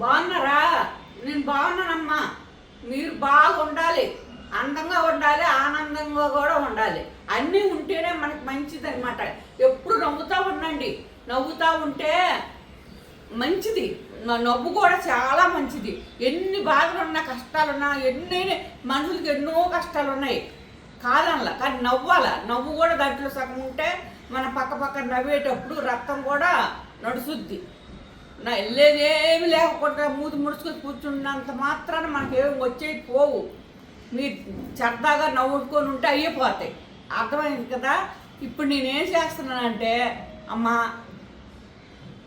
బాగున్నారా? నేను బాగున్నానమ్మా. మీరు బాగా ఉండాలి అందంగా ఉండాలి ఆనందంగా కూడా ఉండాలి. అన్నీ ఉంటేనే మనకి మంచిది అనమాట ఎప్పుడు నవ్వుతూ ఉండండి. నవ్వుతూ ఉంటే మంచిది. నవ్వు కూడా చాలా మంచిది. ఎన్ని బాధలున్నా కష్టాలున్నా ఎన్ని మనుషులకి ఎన్నో కష్టాలు ఉన్నాయి కాదనలా కానీ నవ్వాల? నవ్వు కూడా దాంట్లో సగం ఉంటే మన పక్క పక్క నవ్వేటప్పుడు రక్తం కూడా నడుస్తుంది. నా వెళ్ళేదేమి లేకుండా మూతి ముడుచుకొని కూర్చున్నంత మాత్రాన మనకేం వచ్చేవి పోవు. మీరు సరదాగా నవ్వుకొని ఉంటే అయిపోతాయి అర్థమైంది కదా? ఇప్పుడు నేనేం చేస్తున్నానంటే అమ్మా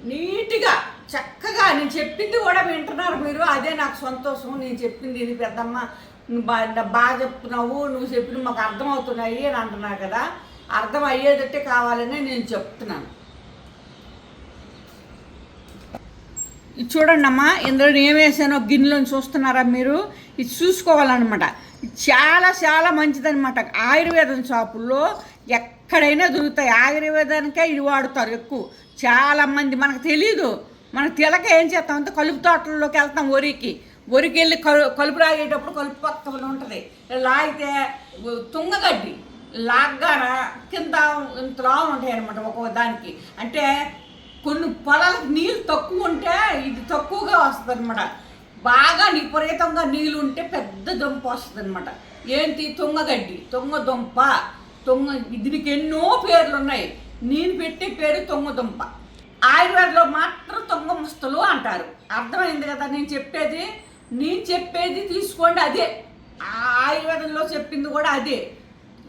నీట్గా చక్కగా నేను చెప్పింది కూడా వింటున్నారు మీరు. అదే నాకు సంతోషం. నేను చెప్పింది ఇది పెద్దమ్మ. నువ్వు బాగా చెప్తున్నావు. నువ్వు చెప్పిన మాకు అర్థమవుతున్నాయి అని అంటున్నావు కదా. అర్థం అయ్యేటట్టే కావాలని నేను చెప్తున్నాను. ఇది చూడండి అమ్మా ఇందులో నేను వేసానో గిన్నెలోని చూస్తున్నారా మీరు? ఇది చూసుకోవాలన్నమాట. ఇది చాలా చాలా మంచిదనమాట ఆయుర్వేదం షాపుల్లో ఎక్కడైనా దొరుకుతాయి. ఆయుర్వేదానికే ఇది వాడుతారు ఎక్కువ. చాలామంది మనకు తెలీదు. మనకు తెలక ఏం చేస్తాం? అంటే కలుపు తోటల్లోకి వెళ్తాం ఒరికి ఒరికి వెళ్ళి కలు కలుపు రాగేటప్పుడు కలుపు పక్కన ఉంటుంది. లాగితే తుంగగడ్డి లాగ్గాన కింద ఇంతలా ఉంటాయి అనమాట ఒక్కొక్క దానికి. అంటే కొన్ని పొలాలకు నీళ్ళు తక్కువ ఉంటే ఇది తక్కువగా వస్తుంది అనమాట బాగా విపరీతంగా నీళ్ళు ఉంటే పెద్ద దుంప వస్తుంది అనమాట ఏంటి? తుంగగడ్డి తుంగ దుంప తుంగ దీనికి ఎన్నో పేర్లు ఉన్నాయి. నేను పెట్టే పేరు తుంగ దుంప ఆయుర్వేదంలో మాత్రం తుంగ ముస్తలు అంటారు. అర్థమైంది కదా నేను చెప్పేది? నేను చెప్పేది తీసుకోండి అదే. ఆ ఆయుర్వేదంలో చెప్పింది కూడా అదే.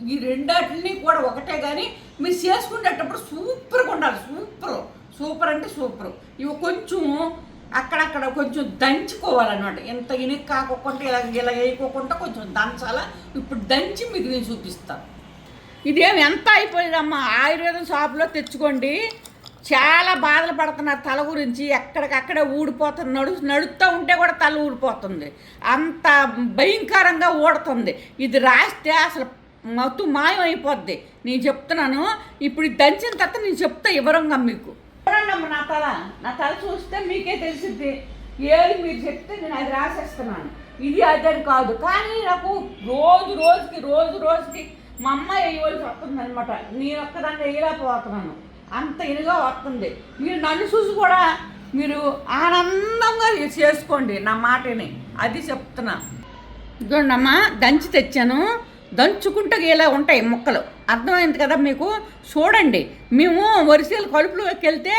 ఈ రెండాటిని కూడా ఒకటే కానీ మీరు చేసుకునేటప్పుడు సూపర్గా ఉండాలి. సూపర్. సూపర్ అంటే సూపర్. ఇవి కొంచెం అక్కడక్కడ కొంచెం దంచుకోవాలన్నమాట. ఎంత ఇనికి కాకోకుండా ఇలా ఇలా వేయకోకుండా కొంచెం దంచాలా? ఇప్పుడు దంచి మీకు నేను చూపిస్తాను ఇదేం ఎంత అయిపోయిందమ్మా? ఆయుర్వేదం షాప్లో తెచ్చుకోండి. చాలా బాధలు పడుతున్నారు తల గురించి. ఎక్కడికక్కడే ఊడిపోతుంది. నడు నడుస్తూ ఉంటే కూడా తల ఊడిపోతుంది. అంత భయంకరంగా ఊడుతుంది. ఇది రాస్తే అసలు మత్తు మాయం అయిపోద్ది నేను చెప్తున్నాను. ఇప్పుడు దంచిన తర్వాత నేను చెప్తా వివరంగా మీకు. చూడండి అమ్మ నా తల. నా తల చూస్తే మీకే తెలిసిద్ది. ఏది మీరు చెప్తే నేను అది రాసేస్తున్నాను. ఇది అదని కాదు. కానీ నాకు రోజు రోజుకి రోజు రోజుకి మా అమ్మ వేయవలసి వస్తుంది అనమాట నేను ఒక్కదాన్ని వేయలేకపోతున్నాను. అంత ఇదిగా వస్తుంది. మీరు నన్ను చూసి కూడా మీరు ఆనందంగా చేసుకోండి నా మాటని. అది చెప్తున్నా. ఇదిగోండమ్మా దంచి తెచ్చాను. దంచుకుంటే ఇలా ఉంటాయి ముక్కలు. అర్థమైంది కదా మీకు? చూడండి. మేము వరిసేలు కలుపులోకి వెళ్తే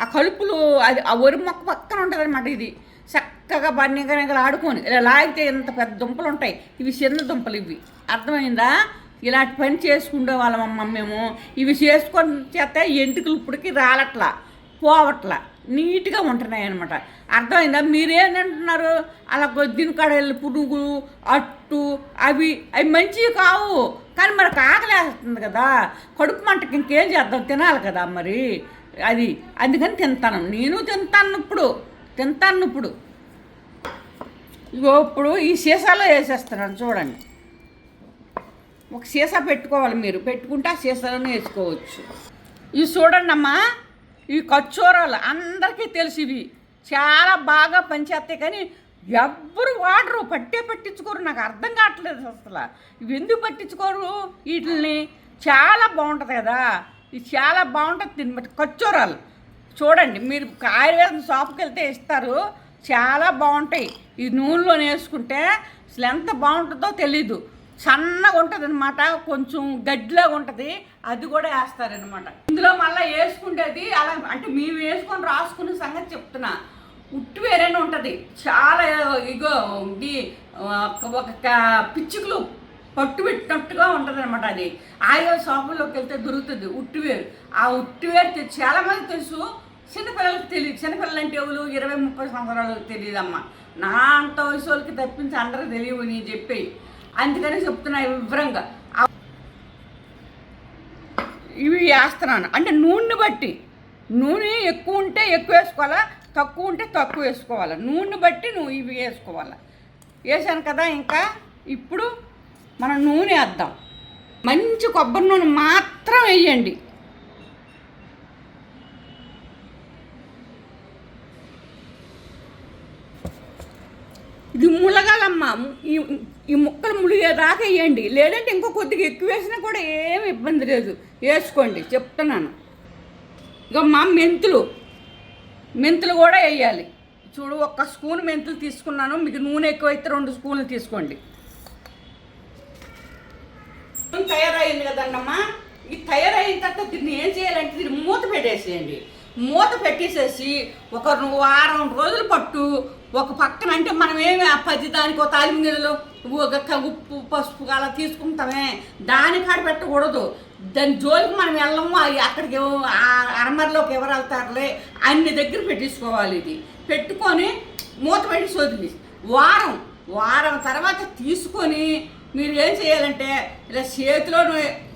ఆ కలుపులు అది ఆ వరి మొక్క పక్కన ఉంటుంది అనమాట ఇది. చక్కగా బన్నీగా ఆడుకొని ఇలా లాగితే ఇంత పెద్ద దుంపలు ఉంటాయి ఇవి చిన్న దుంపలు ఇవి. అర్థమైందా? ఇలాంటి పని చేసుకుండే వాళ్ళమమ్మ మేము. ఇవి చేసుకొని చేస్తే ఎంటుకలు ఇప్పటికి రాలట్లా పోవట్లా. నీట్గా ఉంటున్నాయి అనమాట అర్థమైందా? మీరేంటంటున్నారు అలా దినకాడలు పురుగులు అట్టు అవి అవి మంచివి కావు. కానీ మనకు ఆకలేస్తుంది కదా. కడుపు మంటకి ఇంకేం చేద్దాం? తినాలి కదా మరి. అది అందుకని తింటాను. నేను తింటాను ఇప్పుడు. తింటాను ఇప్పుడు. ఇగో ఇప్పుడు ఈ సీసాలో వేసేస్తున్నాను చూడండి. ఒక సీసా పెట్టుకోవాలి మీరు. పెట్టుకుంటే ఆ సీసాలోనే వేసుకోవచ్చు. ఇవి చూడండి అమ్మా ఈ కచ్చోరాలు అందరికీ తెలిసి ఇవి. చాలా బాగా పనిచేస్తాయి కానీ ఎవ్వరు వాడరు. పట్టే పట్టించుకోరు. నాకు అర్థం కావట్లేదు అసలు. ఇవి ఎందుకు పట్టించుకోరు వీటిని చాలా బాగుంటుంది కదా. ఇది చాలా బాగుంటుంది తినబట్టి కచ్చోరాలు. చూడండి మీరు ఆయుర్వేదం షాప్కి వెళ్తే ఇస్తారు. చాలా బాగుంటాయి. ఈ నూనెలో వేసుకుంటే అసలు ఎంత బాగుంటుందో తెలీదు. సన్నగా ఉంటుంది అనమాట కొంచెం గడ్డిలాగా ఉంటుంది. అది కూడా వేస్తారనమాట ఇందులో మళ్ళీ వేసుకుంటేది అలా అంటే మేము వేసుకొని రాసుకున్న సంగతి చెప్తున్నా. ఉట్టు వేరేనే ఉంటుంది. చాలా ఇగో ఇది ఒక పిచ్చుకలు పట్టు పెట్టినట్టుగా ఉంటుంది అనమాట అది. ఆయా షాపుల్లోకి వెళ్తే దొరుకుతుంది ఉట్టివేరు ఆ ఉట్టివేరు తె- చాలా మంది తెలుసు. చిన్నపిల్లలకి తెలియదు చిన్నపిల్లలు అంటే ఎవరు? ఇరవై ముప్పై సంవత్సరాలకు తెలియదమ్మా నా అంత వయసు వాళ్ళకి తప్పించి అందరూ తెలియవు నీ చెప్పేవి అందుకని చెప్తున్నా వివరంగా. ఇవి వేస్తున్నాను. అంటే నూనె బట్టి. నూనె ఎక్కువ ఉంటే ఎక్కువ వేసుకోవాలా? తక్కువ ఉంటే తక్కువ వేసుకోవాలా? నూనె బట్టి నువ్వు ఇవి వేసుకోవాలా? వేసాను కదా ఇంకా. ఇప్పుడు మనం నూనె వేద్దాం. మంచి కొబ్బరి నూనె మాత్రం వేయండి. ఇది ములగాలమ్మా. ఈ ముక్కలు ముక్కలు ములిగేదాకా వేయండి. లేదంటే ఇంకో కొద్దిగా ఎక్కువ వేసినా కూడా ఏమి ఇబ్బంది లేదు. వేసుకోండి. చెప్తున్నాను. ఇక మా మెంతులు. మెంతులు కూడా వేయాలి. చూడు ఒక్క స్పూన్ మెంతులు తీసుకున్నాను. మీకు నూనె ఎక్కువైతే రెండు స్పూన్లు తీసుకోండి. తయారైంది కదండమ్మా ఈ తయారైన తర్వాత దీన్ని ఏం చేయాలంటే దీన్ని మూత పెట్టేసేయండి. మూత పెట్టేసేసి ఒక వారం రోజులు పట్టు ఒక పక్కన అంటే మనం ఏమి పది దానికి ఒక తాలిం గిన్నెలు ఒక ఉప్పు పసుపు అలా తీసుకుంటామే. దాని కాడ పెట్టకూడదు. దాని జోలికి మనం వెళ్ళము. అవి అక్కడికి ఆ అరమరలోకి ఎవరు వెళ్తారులే. అన్ని దగ్గర పెట్టించుకోవాలి ఇది. పెట్టుకొని మూత పెట్టి వదిలి వారం. వారం తర్వాత తీసుకొని మీరు ఏం చేయాలంటే ఇలా చేతిలో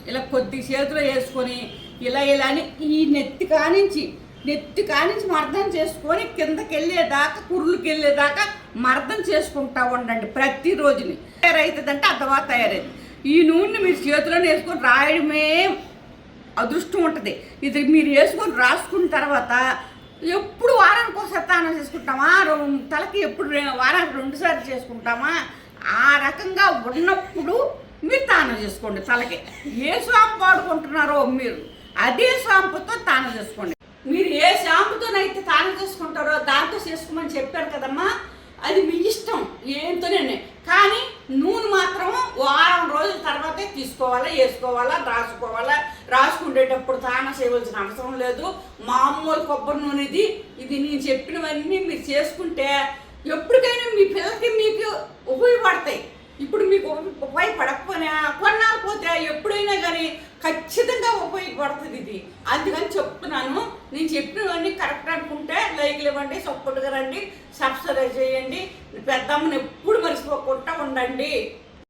ఇలా కొద్ది చేతిలో వేసుకొని ఇలా ఇలా అని ఈ నెత్తి కానించి నెత్తి కానించి మర్దం చేసుకొని కిందకి వెళ్ళేదాకా కుర్రులకి వెళ్ళేదాకా మర్దం చేసుకుంటా ఉండండి ప్రతిరోజుని. తయారవుతుందంటే అంత తయారైంది. ఈ నూనె మీరు చేతిలో వేసుకొని రాయడమే అదృష్టం ఉంటుంది. ఇది మీరు వేసుకొని రాసుకున్న తర్వాత ఎప్పుడు వారానికి ఒకసారి స్నానం చేసుకుంటామా? తలకి ఎప్పుడు వారానికి రెండుసార్లు చేసుకుంటామా? ఆ రకంగా ఉన్నప్పుడు మీరు తానం చేసుకోండి తలకి. ఏ స్వామి వాడుకుంటున్నారో మీరు అదే షాంపుతో తానం చేసుకోండి. మీరు ఏ షాంపుతోనైతే స్నానం చేసుకుంటారో దాంతో చేసుకోమని చెప్పారు కదమ్మా. అది మీ ఇష్టం. ఏంతోనే కానీ నూనె మాత్రం వారం రోజుల తర్వాతే తీసుకోవాలా వేసుకోవాలా రాసుకోవాలా. రాసుకునేటప్పుడు స్నానం చేయవలసిన అవసరం లేదు. మామూలు కొబ్బరి నూనె ఇది. ఇది నేను చెప్పినవన్నీ మీరు చేసుకుంటే ఎప్పటికైనా మీ పిల్లలకి మీకు ఉపయోగపడతాయి. ఇప్పుడు మీకు ఉపయోగపడకపోయినా కొన్నాళ్ళు పోతే ఎప్పుడు కానీ ఖచ్చితంగా ఉపయోగపడుతుంది ఇది. అందుకని చెప్తున్నాను. నేను చెప్పినవన్నీ కరెక్ట్ అనుకుంటే లైక్లు ఇవ్వండి సపోర్ట్గా రండి సబ్స్క్రైబ్ చేయండి. పెద్దమ్మని ఎప్పుడు మర్చిపోకుండా ఉండండి.